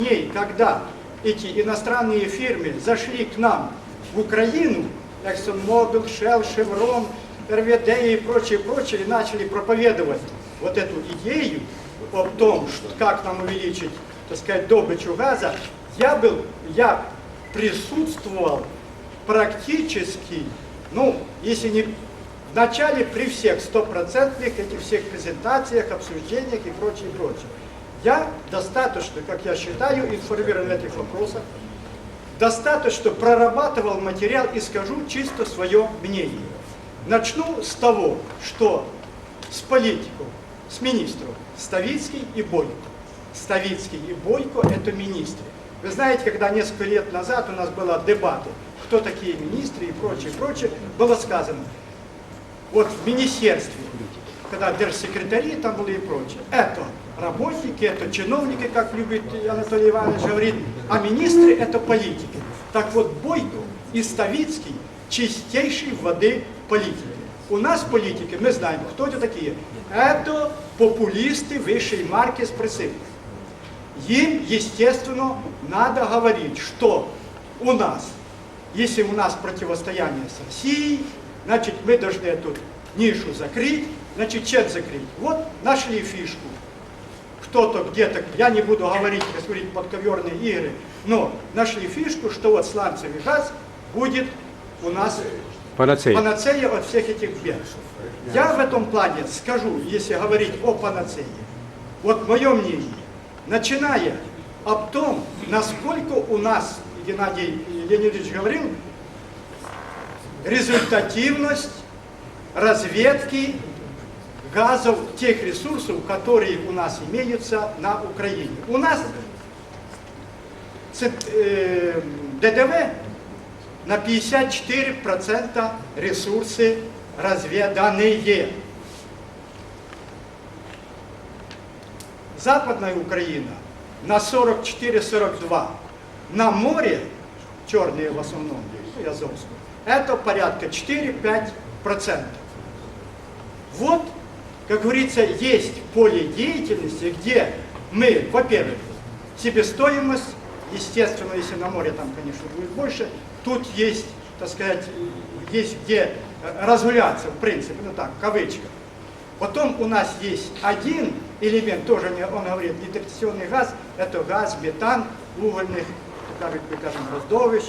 дней, когда эти иностранные фирмы зашли к нам в Украину, ExxonMobil, Shell, Chevron, РВД и прочее, прочее, начали проповедовать вот эту идею о том, что, как нам увеличить, так сказать, добычу газа, я был, я присутствовал практически, ну, если не в начале при всех стопроцентных этих всех презентациях, обсуждениях и прочее, прочее. Я достаточно, как я считаю, информирован в этих вопросах, достаточно прорабатывал материал и скажу чисто свое мнение. Начну с того, что с политиков, с министров Ставицкий и Бойко. Ставицкий и Бойко – это министры. Вы знаете, когда несколько лет назад у нас было дебаты, кто такие министры и прочее, прочее, было сказано, вот в министерстве, когда держсекретари там были и прочее, это работники, это чиновники, как любит Анатолий Иванович говорит, а министры это политики. Так вот, Бойко и Ставицкий чистейшей воды политики. У нас политики, мы знаем, кто это такие. Это популисты высшей марки с присыпкой. Им, естественно, надо говорить, что у нас, если у нас противостояние с Россией, значит, мы должны эту нишу закрыть, значит, чем закрыть? Вот нашли фишку. Кто-то где-то, я не буду говорить, как говорить, подковерные игры, но нашли фишку, что вот сланцевый газ будет у нас Панацея. панацея от всех этих бед. Я в этом плане скажу, если говорить о панацее, вот мое мнение, начиная об том, насколько у нас, Геннадий Леонидович говорил, результативность разведки газов, тех ресурсов, которые у нас имеются на Украине. У нас э, ДДВ на 54% ресурсы разведанные. Западная Украина на 44-42. На море, черные в основном, ну, и Азовскую, это порядка 4-5%. Вот, как говорится, есть поле деятельности, где мы, во-первых, себестоимость, естественно, если на море там, конечно, будет больше, тут есть, так сказать, есть где э, разгуляться, в принципе, ну так, в кавычках. Потом у нас есть один элемент, тоже мне он говорит, нетрадиционный газ, это газ, метан, угольных, как мы кажем, роздовищ,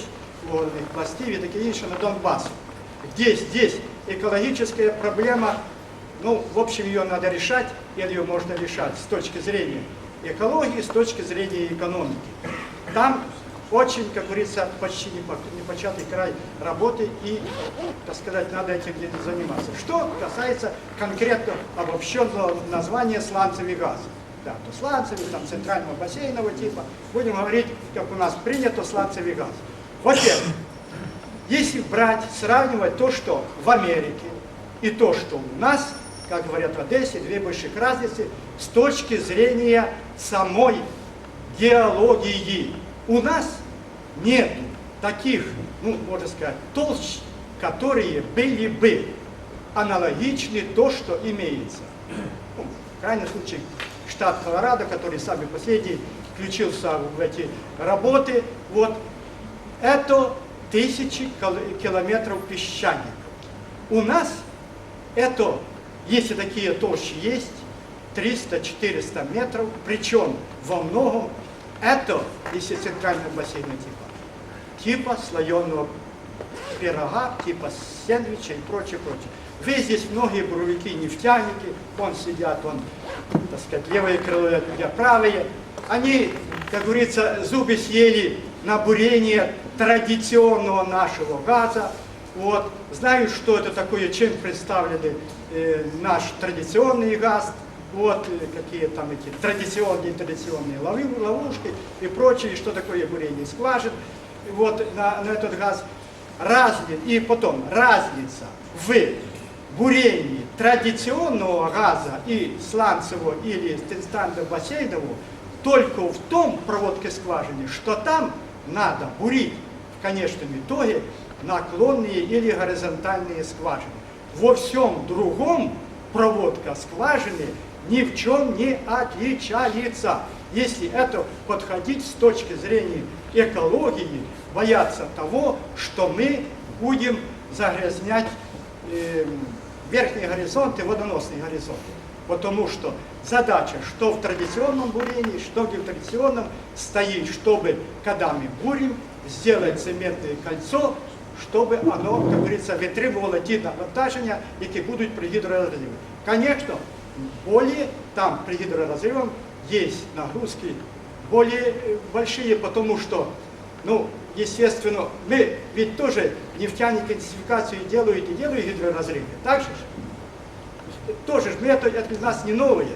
угольных пластів і таке інше на Донбассу. Где здесь экологическая проблема, ну, в общем, ее надо решать, или ее можно решать с точки зрения экологии, с точки зрения экономики. Там очень, как говорится, почти не по- непочатый край работы и, так сказать, надо этим где-то заниматься. Что касается конкретно обобщенного названия сланцевый газ. Да, то сланцевый, там, центрального бассейнового типа. Будем говорить, как у нас принято, сланцевый газ. Во-первых, если брать, сравнивать то, что в Америке и то, что у нас, как говорят в Одессе, две больших разницы с точки зрения самой геологии. У нас нет таких, ну, можно сказать, толщ, которые были бы аналогичны то, что имеется. Ну, в крайнем случае, штат Колорадо, который самый последний включился в эти работы, вот, это тысячи кил- километров песчаников. У нас это, если такие толщи есть, 300-400 метров, причем во многом это, если центральный бассейн типа, типа слоеного пирога, типа сэндвича и прочее, прочее. Вы здесь многие буровики, нефтяники, вон сидят, он, так сказать, левое крыло, я правое. Они, как говорится, зубы съели на бурение традиционного нашего газа. Вот. Знают, что это такое, чем представлены э, наш традиционный газ, вот э, какие там эти традиционные, традиционные ловушки и прочее, что такое бурение скважин вот на, на этот газ. Разни, и потом разница в бурении традиционного газа и сланцевого или стандартно-бассейнового только в том проводке скважины, что там надо бурить в конечном итоге наклонные или горизонтальные скважины. Во всем другом проводка скважины ни в чем не отличается. Если это подходить с точки зрения экологии, бояться того, что мы будем загрязнять э, верхние горизонты, водоносные горизонты. Потому что задача, что в традиционном бурении, что в традиционном стоит, чтобы, когда мы бурим, сделать цементное кольцо, чтобы оно, как говорится, витримувало ті навантаження, які будуть при гідроразриві. Конечно, более там при гидроразрыве есть нагрузки более э, большие, потому что, ну, естественно, мы ведь тоже нефтяник интенсификацию делают и делают гидроразрывы. Так же? ж? Тоже ж метод от нас не новые,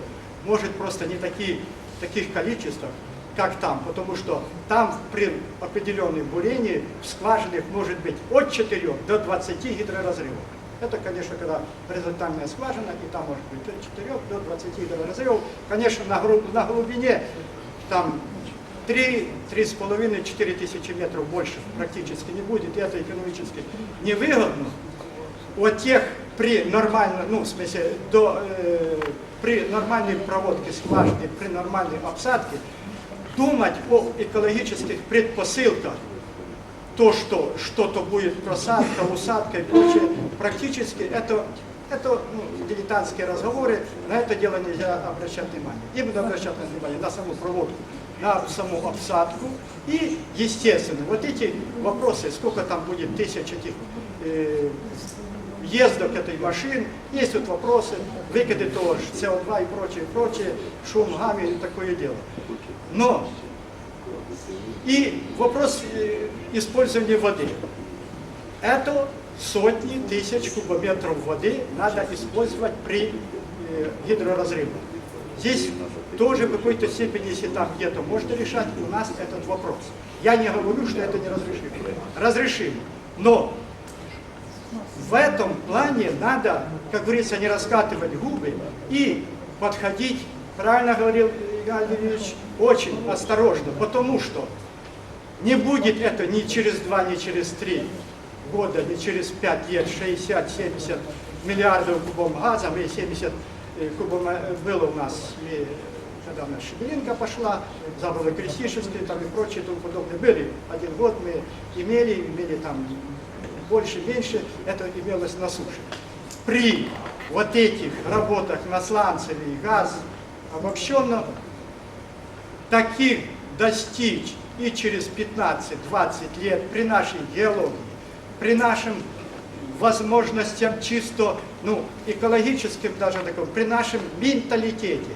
может просто не такие, таких количествах, как там, потому что там при определенном бурении в скважинах может быть от 4 до 20 гидроразрывов. Это, конечно, когда горизонтальная скважина, и там может быть от 4 до 20 гидроразрывов. Конечно, на, на глубине там 3, 3,5, 4 тысячи метров больше практически не будет, и это экономически невыгодно. Вот тех при нормальной, ну, в смысле, до, э, при нормальной проводке скважины, при нормальной обсадке, думать о экологических предпосылках, то, что что-то будет просадка, усадка и прочее, практически это, это ну, дилетантские разговоры, на это дело нельзя обращать внимание. Именно обращать внимание на саму проводку, на саму обсадку. И, естественно, вот эти вопросы, сколько там будет тысяч этих э, ездок этой машин, есть вот вопросы, выкиды тоже, СО2 и прочее, прочее, шум, гамми и такое дело. Но и вопрос э, использования воды. Это сотни тысяч кубометров воды надо использовать при э, гидроразрыве. Здесь тоже в какой-то степени, если там где-то можно решать, у нас этот вопрос. Я не говорю, что это не разрешимо. Разрешимо. Но в этом плане надо, как говорится, не раскатывать губы и подходить, правильно говорил Игорь Ильич, очень осторожно, потому что не будет это ни через два, ни через три года, ни через пять лет 60-70 миллиардов кубов газа, мы 70 э, кубов э, было у нас, мы, когда нас Шебелинка пошла, забыла Крестишевские там и прочее, и тому подобное, были. Один год мы имели, имели там больше, меньше, это имелось на суше. При вот этих работах на сланцеве и газ обобщенно таких достичь и через 15-20 лет при нашей геологии, при нашем возможностям чисто, ну, экологическим даже таком, при нашем менталитете,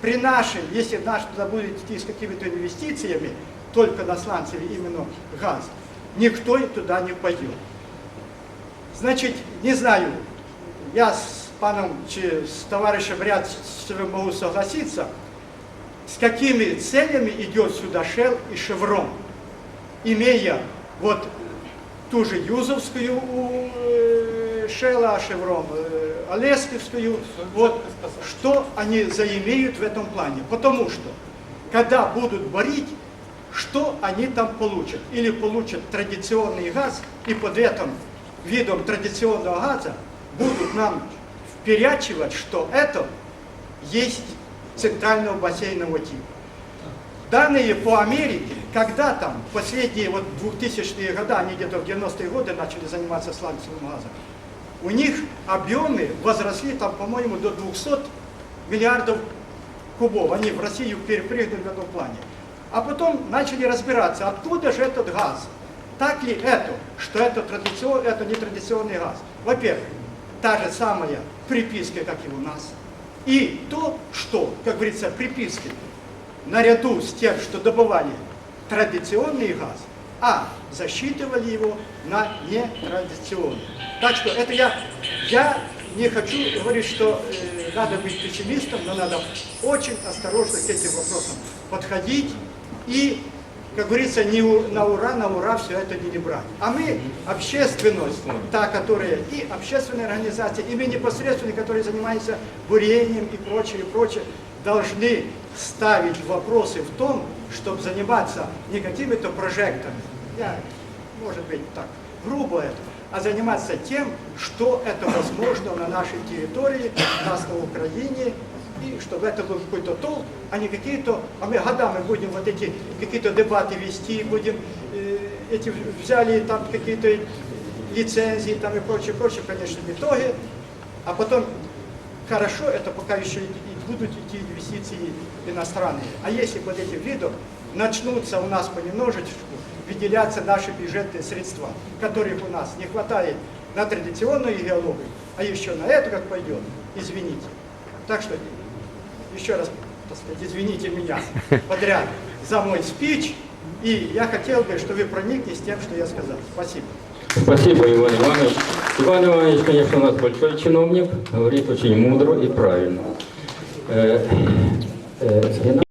при нашем, если наш туда будет идти с какими-то инвестициями, только на сланцеве именно газ, никто и туда не пойдет. Значит, не знаю, я с паном, чи с товарищем ряд могу согласиться, с какими целями идет сюда Шел и Шеврон, имея вот ту же Юзовскую у Шела, Шеврон, Олескивскую, вот что они заимеют в этом плане. Потому что, когда будут борить, что они там получат? Или получат традиционный газ, и под этим видом традиционного газа будут нам вперячивать, что это есть центрального бассейнового типа. Данные по Америке, когда там, последние вот 2000-е годы, они где-то в 90-е годы начали заниматься сланцевым газом, у них объемы возросли там, по-моему, до 200 миллиардов кубов. Они в Россию перепрыгнули в этом плане. А потом начали разбираться, откуда же этот газ. Так ли это, что это, традицион, это не традиционный газ? Во-первых, та же самая приписка, как и у нас. И то, что, как говорится, приписки, наряду с тем, что добывали традиционный газ, а засчитывали его на нетрадиционный. Так что это я, я не хочу говорить, что э, надо быть пессимистом, но надо очень осторожно к этим вопросам подходить и, как говорится, не у- на ура, на ура все это не брать. А мы, общественность, та, которая, и общественные организации, и мы непосредственно, которые занимаются бурением и прочее, и прочее, должны ставить вопросы в том, чтобы заниматься не какими-то прожекторами, я, может быть, так, грубо это, а заниматься тем, что это возможно на нашей территории, у нас на Украине, и чтобы это был какой-то толк, а не какие-то, а мы годами будем вот эти какие-то дебаты вести, будем э, эти взяли там какие-то лицензии там и прочее, прочее, в конечном итоге, а потом хорошо, это пока еще и, будут идти инвестиции иностранные. А если под этим видом начнутся у нас понемножечку выделяться наши бюджетные средства, которых у нас не хватает на традиционную геологию, а еще на эту как пойдет, извините. Так что еще раз, извините меня подряд за мой спич, и я хотел бы, чтобы вы прониклись тем, что я сказал. Спасибо. Спасибо, Иван Иванович. Иван Иванович, конечно, у нас большой чиновник, говорит очень мудро и правильно. Э, э,